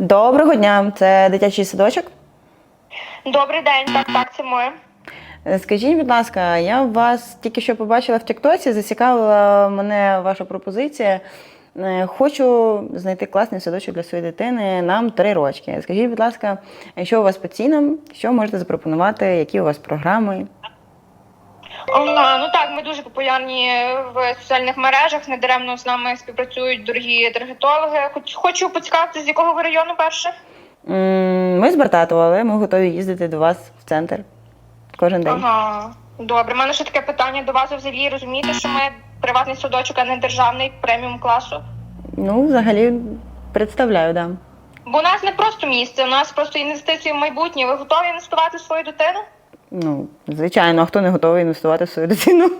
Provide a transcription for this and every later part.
Доброго дня, це дитячий садочок. Добрий день, так, так, це моє. Скажіть, будь ласка, я вас тільки що побачила в Тіктоці, зацікавила мене ваша пропозиція. Е, Хочу знайти класний садочок для своєї дитини. Нам три рочки. Скажіть, будь ласка, що у вас по цінам? Що можете запропонувати? Які у вас програми? Ага, ну так, ми дуже популярні в соціальних мережах. Недаремно з нами співпрацюють дорогі таргетологи. Хоч хочу поцікавитися, з якого ви району перше? М, Ми з Бартатова, але ми готові їздити до вас в центр кожен день. Ага, добре. У мене ще таке питання до вас. Ви Взагалі розумієте, що ми приватний садочок, а не державний преміум класу. Ну, взагалі, представляю, да. Бо у нас не просто місце, у нас просто інвестиції в майбутнє. Ви готові інвестувати в свою дитину? Ну, звичайно, а хто не готовий інвестувати в свою дитину?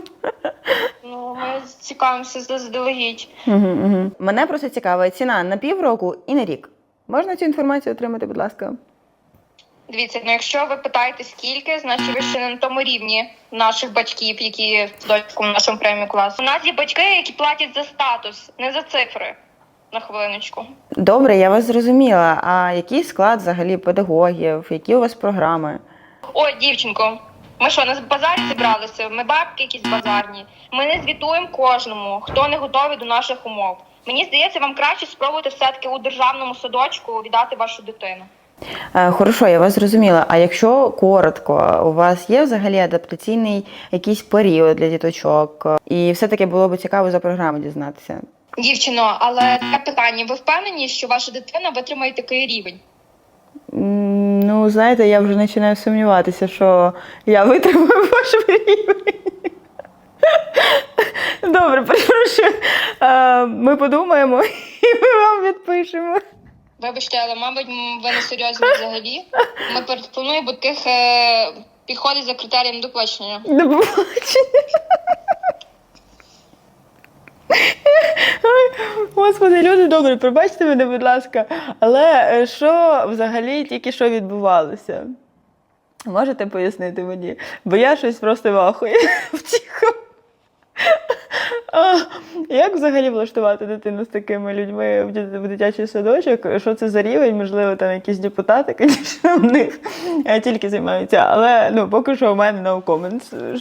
Ну, ми цікавимося заздалегідь. Угу, угу. Мене просто цікавить ціна на півроку і на рік. Можна цю інформацію отримати, будь ласка? Дивіться, ну якщо ви питаєте скільки, значить ви ще не на тому рівні наших батьків, які в в нашому премію класу. У нас є батьки, які платять за статус, не за цифри. На хвилиночку. Добре, я вас зрозуміла. А який склад взагалі педагогів? Які у вас програми? Ой, дівчинко, ми що, на базарі зібралися? Ми бабки якісь базарні. Ми не звітуємо кожному, хто не готовий до наших умов. Мені здається, вам краще спробувати все-таки у державному садочку віддати вашу дитину. Е, Хорошо, я вас зрозуміла. А якщо коротко, у вас є взагалі адаптаційний якийсь період для діточок? І все-таки було б цікаво за програму дізнатися. Дівчино, але таке питання: ви впевнені, що ваша дитина витримає такий рівень? Ну, знаєте, я вже починаю сумніватися, що я витримаю ваш рівень. Добре, перепрошую. Е, Ми подумаємо і ми вам відпишемо. Вибачте, але мабуть, ви не серйозні взагалі. Ми пропонуємо таких е, підходить за критерієм доплачення. До побачення. Ой, Господи, люди добрі, пробачте мене, будь ласка. Але е, що взагалі тільки що відбувалося? Можете пояснити мені? Бо я щось просто вахую втіхом. Як взагалі влаштувати дитину з такими людьми в дитячий садочок? Що це за рівень? Можливо, там якісь депутати, звісно, в них е, тільки займаються. Але ну, поки що у мене no comments.